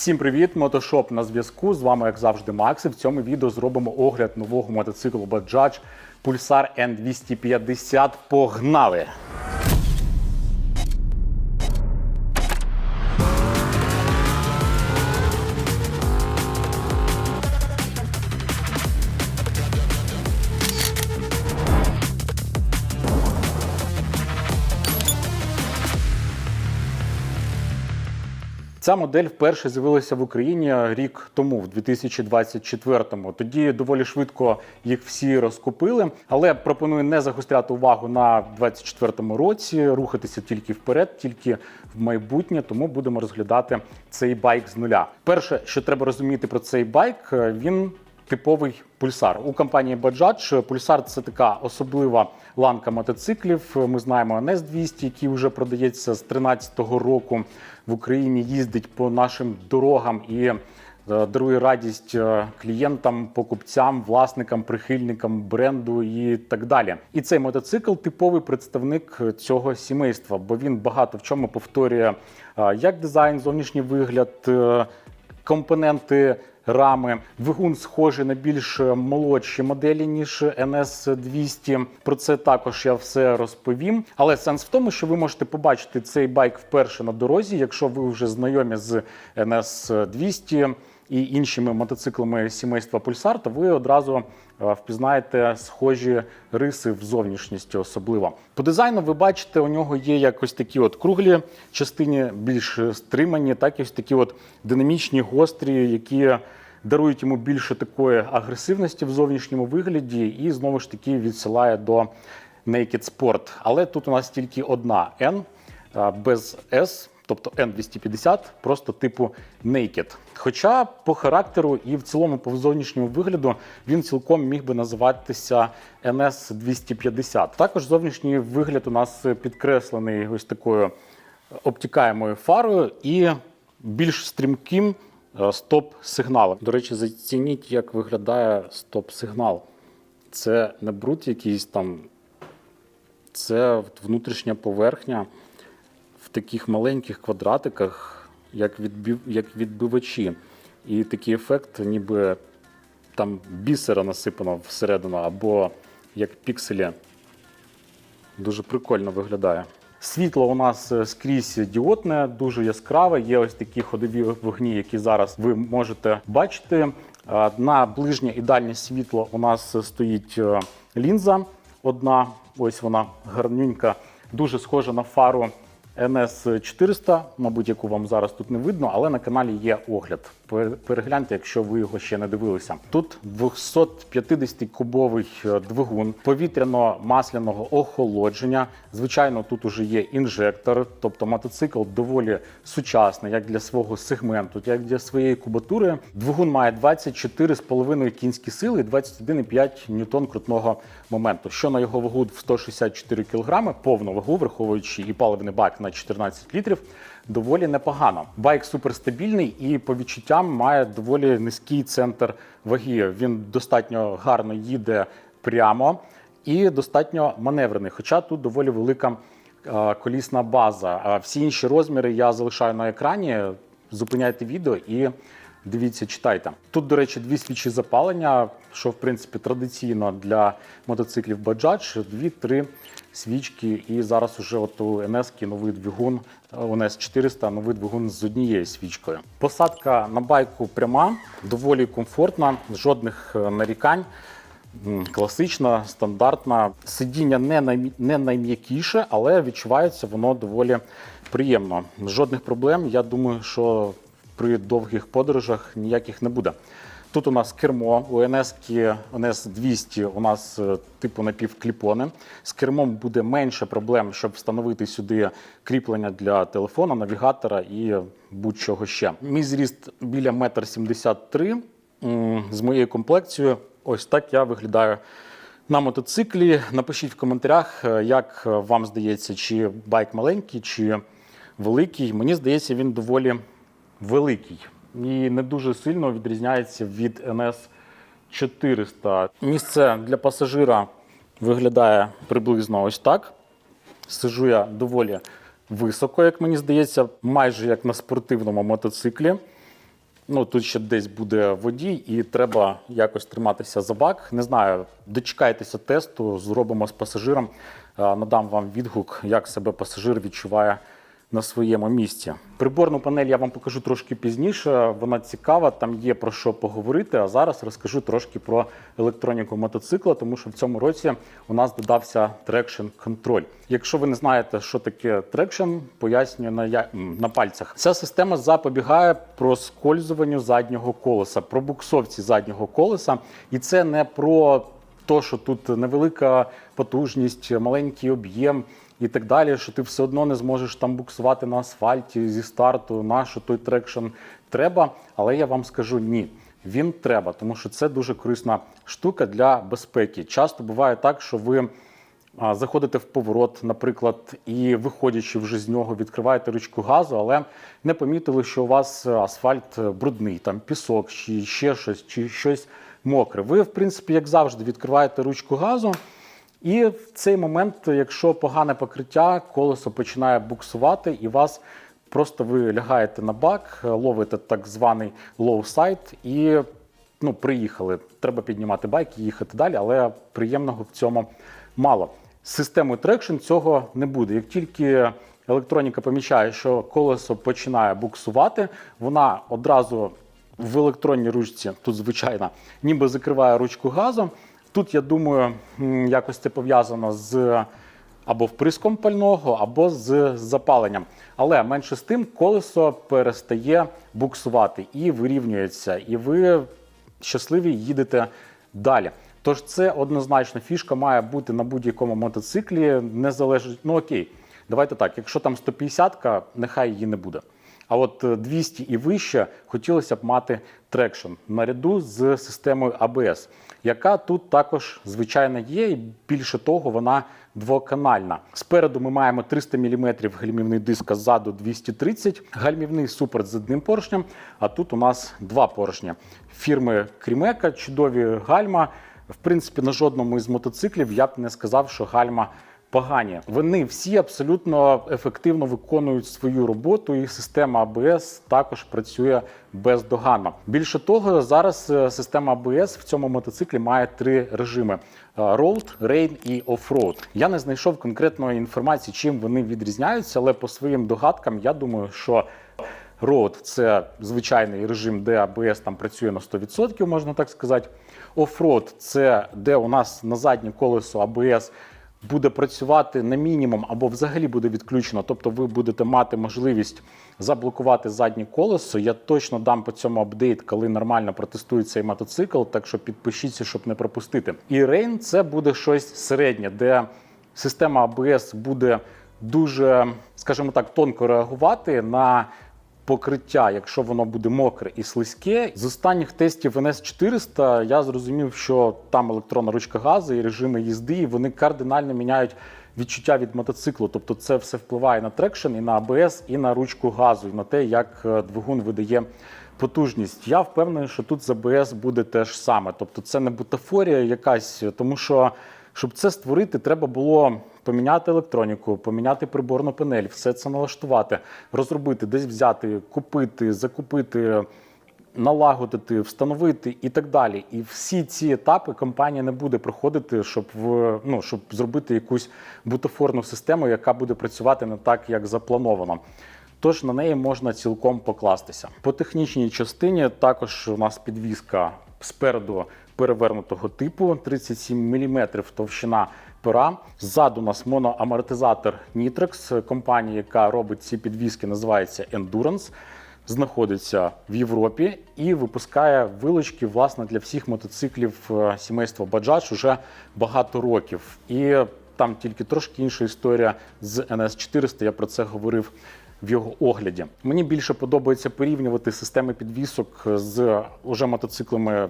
Всім привіт! Мотошоп на зв'язку. З вами, як завжди, Макс. І в цьому відео зробимо огляд нового мотоциклу Bajaj Pulsar N250. Погнали! Ця модель вперше з'явилася в Україні рік тому, в 2024-му. Тоді доволі швидко їх всі розкупили. Але пропоную не загостряти увагу на 24-му році, рухатися тільки вперед, тільки в майбутнє. Тому будемо розглядати цей байк з нуля. Перше, що треба розуміти про цей байк, він типовий пульсар. У компанії Bajaj пульсар це така особлива ланка мотоциклів. Ми знаємо NS 200, який вже продається з 2013 року в Україні. Їздить по нашим дорогам і е, дарує радість е, клієнтам, покупцям, власникам, прихильникам бренду і так далі. І цей мотоцикл типовий представник цього сімейства, бо він багато в чому повторює е, як дизайн, зовнішній вигляд, компоненти рами. Двигун схожий на більш молодші моделі, ніж NS 200. Про це також я все розповім. Але сенс в тому, що ви можете побачити цей байк вперше на дорозі, якщо ви вже знайомі з NS 200 і іншими мотоциклами сімейства Пульсар, то ви одразу впізнаєте схожі риси в зовнішністі, особливо по дизайну. Ви бачите, у нього є якось такі от круглі частині, більш стримані, так і ось такі от динамічні, гострі, які дарують йому більше такої агресивності в зовнішньому вигляді, і знову ж таки відсилає до Naked Sport. Але тут у нас тільки одна N без S. Тобто N250, просто типу Naked. Хоча по характеру і в цілому по зовнішньому вигляду він цілком міг би називатися NS250. Також зовнішній вигляд у нас підкреслений ось такою обтікаємою фарою і більш стрімким е, стоп-сигналом. До речі, зацініть, як виглядає стоп-сигнал. Це не брут якийсь там, це внутрішня поверхня таких маленьких квадратиках, як, відбив, як відбивачі. І такий ефект, ніби там бісера насипано всередину, або як пікселі. Дуже прикольно виглядає. Світло у нас е, скрізь діодне, дуже яскраве. Є ось такі ходові вогні, які зараз ви можете бачити. Е, На ближнє і дальнє світло у нас стоїть е, лінза. Одна, ось вона гарнюнька, дуже схожа на фару NS 400, мабуть, яку вам зараз тут не видно, але на каналі є огляд. Перегляньте, якщо ви його ще не дивилися. Тут 250-кубовий е, двигун повітряно-масляного охолодження. Звичайно, тут уже є інжектор, тобто мотоцикл доволі сучасний, як для свого сегменту, як для своєї кубатури. Двигун має 24,5 кінські сили і 21,5 ньютон крутного моменту. Що на його вагу в 164 кг, повну вагу, враховуючи і паливний бак на 14 літрів, доволі непогано. Байк суперстабільний і по відчуттям має доволі низький центр ваги. Він достатньо гарно їде прямо і достатньо маневрений. Хоча тут доволі велика е, колісна база. Всі інші розміри я залишаю на екрані. Зупиняйте відео і дивіться, читайте. Тут, до речі, дві свічі запалення, що в принципі традиційно для мотоциклів Bajaj. Дві-три свічки. І зараз уже от у NS новий двигун, NS 400 новий двигун з однією свічкою. Посадка на байку пряма, доволі комфортна, жодних е, нарікань. Класична, стандартна. Сидіння не, най... не найм'якіше, але відчувається воно доволі приємно. Жодних проблем. Я думаю, що при довгих подорожах ніяких не буде. Тут у нас кермо, у НС НС 200 у нас е, типу напівкліпони. З кермом буде менше проблем, щоб встановити сюди кріплення для телефона, навігатора і будь-чого ще. Мій зріст біля 1,73 м. З моєю комплекцією, ось так я виглядаю на мотоциклі. Напишіть в коментарях, е, як вам здається, чи байк маленький, чи великий. Мені здається, він доволі великий і не дуже сильно відрізняється від NS 400. Місце для пасажира виглядає приблизно ось так. Сижу я доволі високо, як мені здається, майже як на спортивному мотоциклі. Ну тут ще десь буде водій, і треба якось триматися за бак. Не знаю, дочекайтеся тесту, зробимо з пасажиром. Е, Надам вам відгук, як себе пасажир відчуває на своєму місці. Приборну панель я вам покажу трошки пізніше. Вона цікава, там є про що поговорити. А зараз розкажу трошки про електроніку мотоцикла, тому що в цьому році у нас додався трекшн контроль. Якщо ви не знаєте, що таке трекшн, пояснюю на, я... на пальцях. Ця система запобігає проскользуванню заднього колеса, пробуксовці заднього колеса, і це не про то, що тут невелика потужність, маленький об'єм і так далі, що ти все одно не зможеш там буксувати на асфальті зі старту, на що той трекшн треба. Але я вам скажу ні. Він треба, тому що це дуже корисна штука для безпеки. Часто буває так, що ви заходите в поворот, наприклад, і виходячи вже з нього, відкриваєте ручку газу, але не помітили, що у вас асфальт брудний, там пісок, чи ще щось, чи щось мокре. Ви, в принципі, як завжди, відкриваєте ручку газу. І в цей момент, якщо погане покриття, колесо починає буксувати, і вас просто ви лягаєте на бак, ловите так званий side і ну, приїхали. Треба піднімати байк і їхати далі, але приємного в цьому мало. З системою трекшн цього не буде. Як тільки електроніка помічає, що колесо починає буксувати, вона одразу в електронній ручці, тут звичайно, ніби закриває ручку газу. Тут, я думаю, якось це пов'язано з або вприском пального, або з запаленням. Але менше з тим колесо перестає буксувати і вирівнюється, і ви щасливі їдете далі. Тож це однозначно фішка має бути на будь-якому мотоциклі, не залежить. Ну окей, давайте так. Якщо там 150-ка, нехай її не буде. А от е, 200 і вище хотілося б мати трекшн наряду з системою ABS, яка тут також звичайно є, і більше того, вона двоканальна. Спереду ми маємо 300 мм гальмівний диск, а ззаду 230 гальмівний супер з одним поршнем. А тут у нас два поршня фірми Крімека, чудові гальма. В принципі, на жодному із мотоциклів я б не сказав, що гальма погані. Вони всі абсолютно ефективно виконують свою роботу, і система ABS також працює бездоганно. Більше того, зараз е, система ABS в цьому мотоциклі має три режими: е, Road, Rain і Off-Road. Я не знайшов конкретної інформації, чим вони відрізняються, але по своїм догадкам я думаю, що Road – це звичайний режим, де ABS там працює на 100%, можна так сказати. Off-Road – це де у нас на заднє колесо ABS буде працювати на мінімум або взагалі буде відключено. Тобто ви будете мати можливість заблокувати заднє колесо. Я точно дам по цьому апдейт, коли нормально протестують цей мотоцикл. Так що підпишіться, щоб не пропустити. І Rain – це буде щось середнє, де система ABS буде дуже, скажімо так, тонко реагувати на покриття, якщо воно буде мокре і слизьке. З останніх тестів NS 400 я зрозумів, що там електронна ручка газу і режими їзди, і вони кардинально міняють відчуття від мотоциклу. Тобто це все впливає на трекшн, і на АБС, і на ручку газу, і на те, як е, двигун видає. Потужність. Я впевнений, що тут з АБС буде те ж саме. Тобто це не бутафорія якась, тому що щоб це створити, треба було поміняти електроніку, поміняти приборну панель, все це налаштувати, розробити, десь взяти, купити, закупити, налагодити, встановити і так далі. І всі ці етапи компанія не буде проходити, щоб в ну щоб зробити якусь бутафорну систему, яка буде працювати не так, як заплановано. Тож на неї можна цілком покластися. По технічній частині також у нас підвізка спереду перевернутого типу, 37 мм товщина пера. Ззаду у нас моноамортизатор Nitrix. Компанія, яка робить ці підвіски, називається Endurance. Знаходиться в Європі і випускає вилучки власне для всіх мотоциклів е, сімейства Bajaj уже багато років. І там тільки трошки інша історія з NS400. Я про це говорив в його огляді. Мені більше подобається порівнювати системи підвісок з уже мотоциклами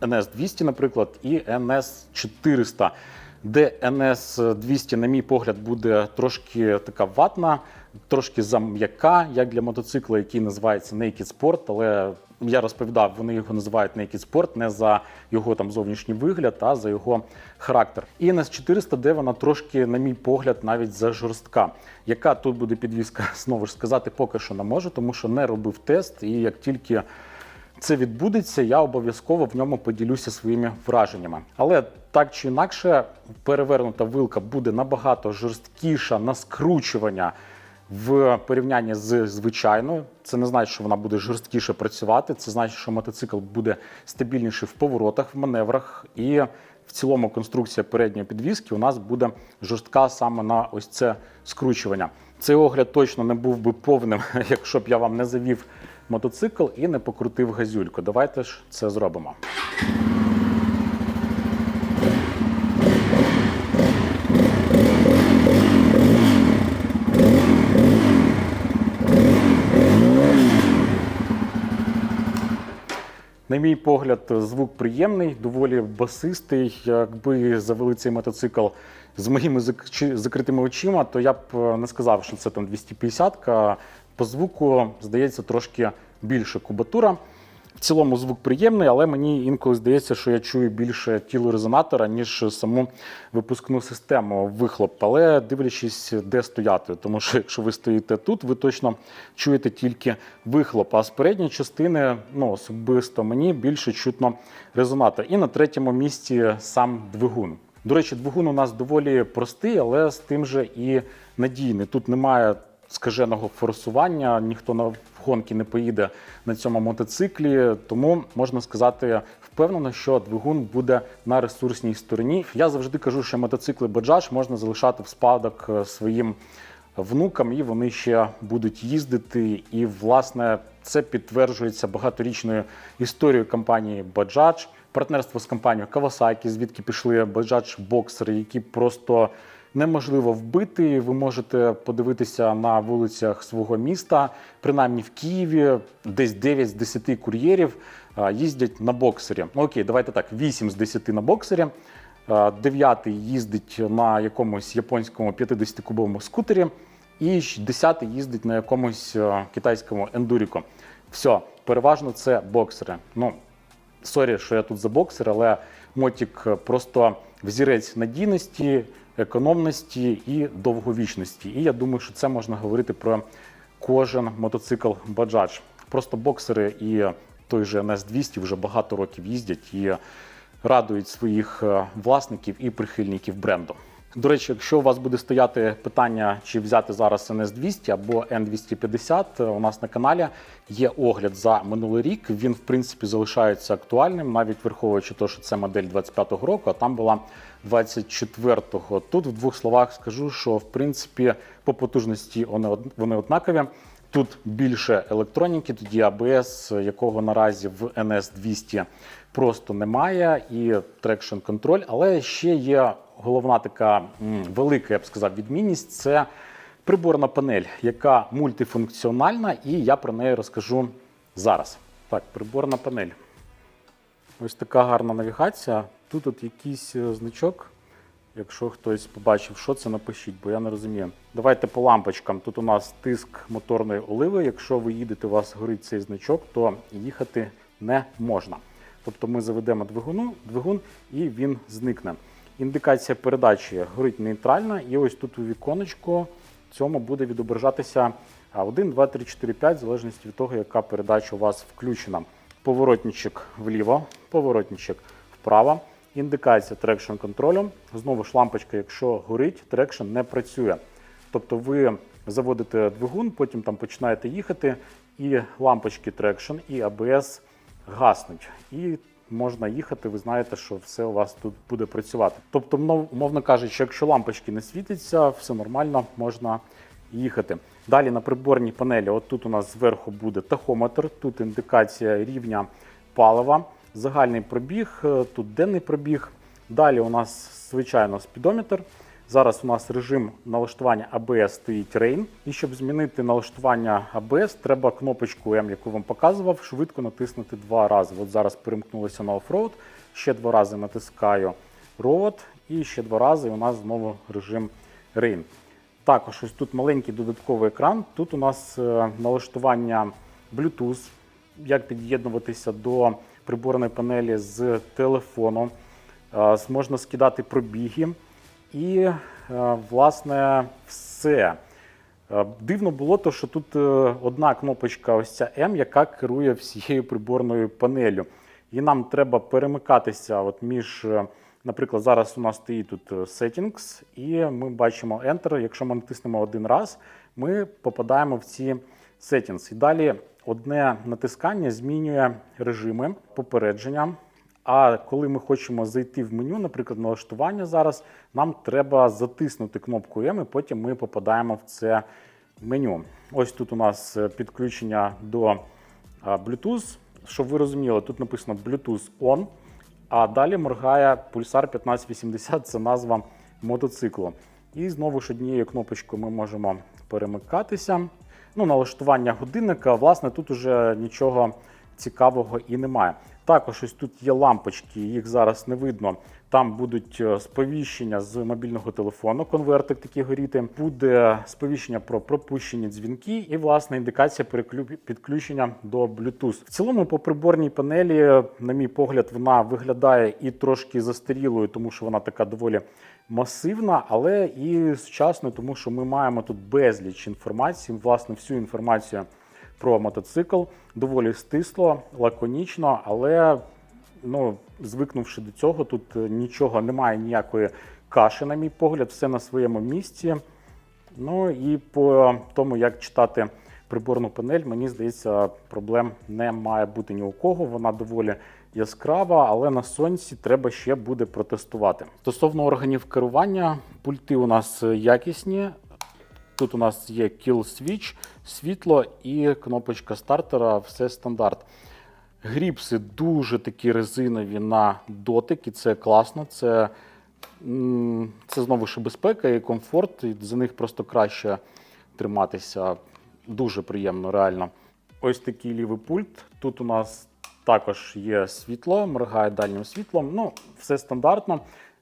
NS200, наприклад, і NS400. ДНС 200, на мій погляд, буде трошки така ватна, трошки зам'яка, як для мотоцикла, який називається Naked Sport, але. Я розповідав, вони його називають Naked Sport не за його там зовнішній вигляд, а за його характер. І ns 400 де вона трошки, на мій погляд, навіть за жорстка, Яка тут буде підвізка, знову ж сказати, поки що не можу, тому що не робив тест. І як тільки це відбудеться, я обов'язково в ньому поділюся своїми враженнями. Але так чи інакше, перевернута вилка буде набагато жорсткіша на скручування в порівнянні з звичайною. Це не значить, що вона буде жорсткіше працювати. Це значить, що мотоцикл буде стабільніший в поворотах, в маневрах і. В цілому конструкція передньої підвіски у нас буде жорстка саме на ось це скручування. Цей огляд точно не був би повним, якщо б я вам не завів мотоцикл і не покрутив газюльку. Давайте ж це зробимо. На мій погляд, звук приємний, доволі басистий. Якби завели цей мотоцикл з моїми закритими очима, то я б е, не сказав, що це там 250-ка. По звуку, здається, трошки більше кубатура. В цілому звук приємний, але мені інколи здається, що я чую більше тіло резонатора, ніж саму випускну систему вихлоп. Але дивлячись, де стояти. Тому що якщо ви стоїте тут, ви точно чуєте тільки вихлоп. А з передньої частини, ну особисто мені більше чутно резонатор. І на третьому місці сам двигун. До речі, двигун у нас доволі простий, але з тим же і надійний. Тут немає скаженого форсування, ніхто на гонки не поїде на цьому мотоциклі, тому можна сказати впевнено, що двигун буде на ресурсній стороні. Я завжди кажу, що мотоцикли Bajaj можна залишати в спадок е, своїм внукам, і вони ще будуть їздити. І власне це підтверджується багаторічною історією компанії Bajaj. Партнерство з компанією Kawasaki, звідки пішли Bajaj боксери, які просто неможливо вбити. Ви можете подивитися на вулицях свого міста, принаймні в Києві, десь 9 з 10 кур'єрів їздять на боксері. Ну, окей, давайте так: 8 з 10 на боксері. Дев'ятий їздить на якомусь японському 50-кубовому скутері, і ще десятий їздить на якомусь китайському ендуріку. Все, переважно це боксери. Ну, сорі, що я тут за боксер, але мотік просто взірець надійності, економності і довговічності. І я думаю, що це можна говорити про кожен мотоцикл баджач. Просто боксери і той же НС-200 вже багато років їздять і радують своїх е, власників і прихильників бренду. До речі, якщо у вас буде стояти питання, чи взяти зараз NS200 або N250, е, у нас на каналі є огляд за минулий рік. Він, в принципі, залишається актуальним, навіть враховуючи те, що це модель 25-го року, а там була 24-го. Тут в двох словах скажу, що в принципі по потужності вони од- однакові. Тут більше електроніки, є ABS, якого наразі в NS200 просто немає, і трекшн контроль. Але ще є головна така велика, я б сказав, відмінність це приборна панель, яка мультифункціональна, і я про неї розкажу зараз. Так, приборна панель. Ось така гарна навігація. Тут от якийсь е, значок. Якщо хтось побачив, що це, напишіть, бо я не розумію. Давайте по лампочкам. Тут у нас тиск моторної оливи. Якщо ви їдете, у вас горить цей значок, то їхати не можна. Тобто ми заведемо двигуну, двигун і він зникне. Індикація передачі горить нейтральна, і ось тут у віконечку цьому буде відображатися 1, 2, 3, 4, 5, в залежності від того, яка передача у вас включена. Поворотничок вліво, поворотничок вправо. Індикація трекшн контролю. Знову ж лампочка, якщо горить, трекшн не працює. Тобто ви заводите двигун, потім там починаєте їхати, і лампочки трекшн, і ABS гаснуть. І можна їхати, ви знаєте, що все у вас тут буде працювати. Тобто, мов- умовно кажучи, якщо лампочки не світяться, все нормально, можна їхати. Далі на приборній панелі, от тут у нас зверху буде тахометр, тут індикація рівня палива, загальний пробіг, е, тут денний пробіг. Далі у нас, звичайно, спідометр. Зараз у нас режим налаштування ABS стоїть Rain. І щоб змінити налаштування ABS, треба кнопочку M, яку вам показував, швидко натиснути два рази. От зараз перемкнулося на оффроуд, ще два рази натискаю Road, і ще два рази у нас знову режим Rain. Також ось тут маленький додатковий екран. Тут у нас е, налаштування Bluetooth, як під'єднуватися до приборної панелі з телефону. Е, Можна скидати пробіги. І, е, власне, все. Е, Дивно було, то, що тут е, одна кнопочка, ось ця М, яка керує всією приборною панелью. І нам треба перемикатися от між, наприклад, зараз у нас стоїть тут Settings, і ми бачимо Enter. Якщо ми натиснемо один раз, ми попадаємо в ці Settings. І далі одне натискання змінює режими попередження. А коли ми хочемо зайти в меню, наприклад, налаштування зараз, нам треба затиснути кнопку М, і потім ми попадаємо в це меню. Ось тут у нас е, підключення до Bluetooth. Щоб ви розуміли, тут написано Bluetooth On, а далі моргає пульсар 1580 це назва мотоциклу. І знову ж однією кнопочкою ми можемо перемикатися. Ну, налаштування годинника, власне, тут уже нічого цікавого і немає. Також ось тут є лампочки, їх зараз не видно. Там будуть е, сповіщення з мобільного телефону, конвертик такий горіти. Буде сповіщення про пропущені дзвінки і власне індикація підключення до Bluetooth. В цілому, по приборній панелі, на мій погляд, вона виглядає і трошки застарілою, тому що вона така доволі масивна, але і сучасною, тому що ми маємо тут безліч інформації. Власне, всю інформацію про мотоцикл доволі стисло, лаконічно, але ну, звикнувши до цього, тут е, нічого немає, ніякої каші, на мій погляд, все на своєму місці. Ну і по тому, як читати приборну панель, мені здається, проблем не має бути ні у кого. Вона доволі яскрава, але на сонці треба ще буде протестувати. Стосовно органів керування, пульти у нас якісні. Тут у нас є kill switch, світло і кнопочка стартера, все стандарт. Гріпси дуже такі резинові на дотик, і це класно. Це, це знову ж безпека і комфорт, і за них просто краще триматися. Дуже приємно, реально. Ось такий лівий пульт. Тут у нас також є світло, моргає дальнім світлом. Ну, все стандартно,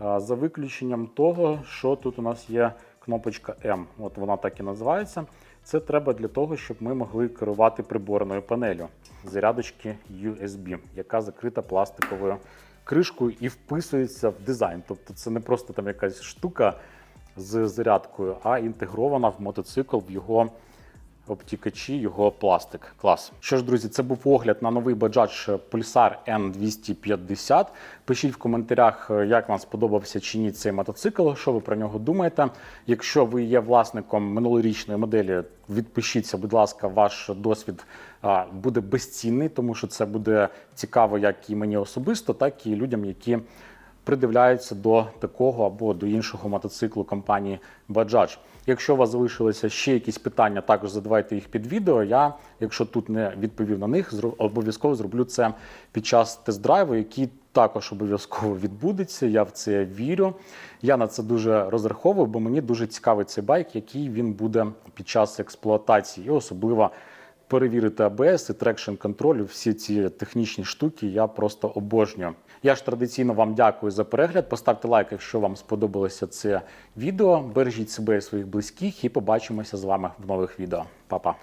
за виключенням того, що тут у нас є кнопочка М, От вона так і називається. Це треба для того, щоб ми могли керувати приборною панелю зарядочки USB, яка закрита пластиковою кришкою і вписується в дизайн. Тобто це не просто там якась штука з зарядкою, а інтегрована в мотоцикл в його обтікачі, його пластик. Клас. Що ж, друзі, це був огляд на новий Bajaj Pulsar N250. Пишіть в коментарях, е, як вам сподобався чи ні цей мотоцикл, що ви про нього думаєте. Якщо ви є власником минулорічної моделі, відпишіться, будь ласка, ваш досвід буде безцінний, тому що це буде цікаво як і мені особисто, так і людям, які придивляються до такого або до іншого мотоциклу компанії Bajaj. Якщо у вас залишилися ще якісь питання, також задавайте їх під відео. Я, якщо тут не відповів на них, обов'язково зроблю це під час тест-драйву, який також обов'язково відбудеться. Я в це вірю. Я на це дуже розраховую, бо мені дуже цікавий цей байк, який він буде під час експлуатації, і особливо перевірити АБС і трекшн контроль, всі ці технічні штуки я просто обожнюю. Я ж традиційно вам дякую за перегляд. Поставте лайк, якщо вам сподобалося це відео. Бережіть себе і своїх близьких, і побачимося з вами в нових відео. Па-па!